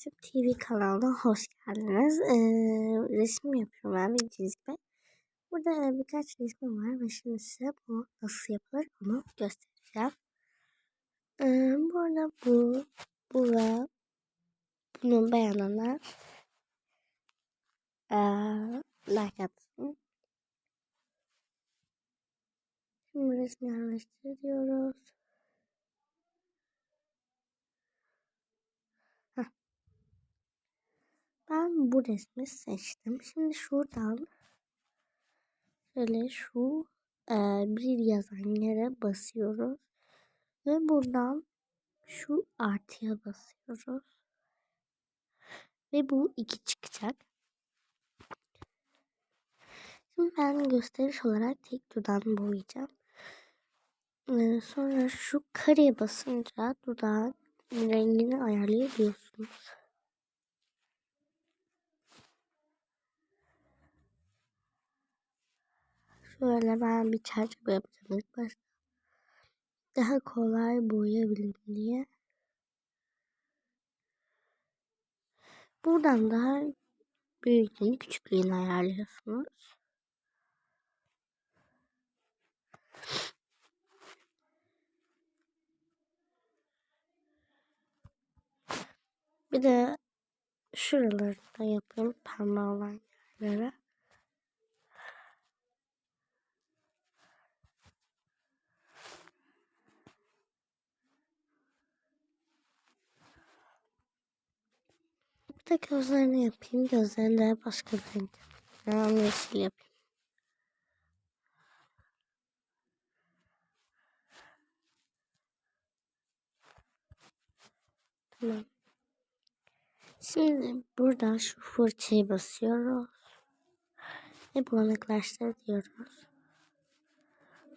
Tüm TV kanalına hoş geldiniz. Ee, resim yapıyorum ben bildiğiniz gibi. Burada birkaç resmim var ve şimdi size bu nasıl yapılır onu göstereceğim. Ee, bu arada bu, bu ve bunu beğenenler ee, like atsın. Şimdi resmi yerleştir bu resmi seçtim. Şimdi şuradan şöyle şu e, bir yazan yere basıyoruz. Ve buradan şu artıya basıyoruz. Ve bu iki çıkacak. Şimdi ben gösteriş olarak tek dudağını boyayacağım. Ee, sonra şu kareye basınca dudağın rengini ayarlayabiliyorsunuz. Şöyle ben bir çerçeve yapacağım ilk başta. Daha kolay boyayabilirim diye. Buradan daha büyüklüğünü küçüklüğünü ayarlıyorsunuz. Bir de şuraları da yapayım pembe olan yerlere. De gözlerini yapayım. Gözlerinde başka bir renk. Yani yeşil yapayım. Tamam. Şimdi burada şu fırçayı basıyoruz. Ve bulanıklaştır diyoruz.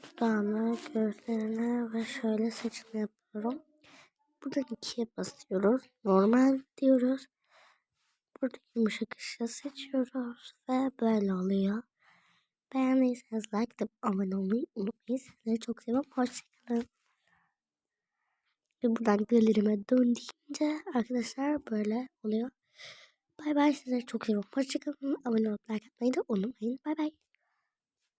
Dudağına, gözlerine ve şöyle saçını yapıyorum. Buradan ikiye basıyoruz. Normal diyoruz. Buradaki yumuşak ışığı seçiyoruz. Ve böyle oluyor. Beğendiyseniz like atıp abone olmayı unutmayın. Sizleri çok seviyorum. Hoşçakalın. Ve buradan galerime döndüğünce arkadaşlar böyle oluyor. Bay bay sizleri çok seviyorum. Hoşçakalın. Abone olup like atmayı da unutmayın. Bay bay.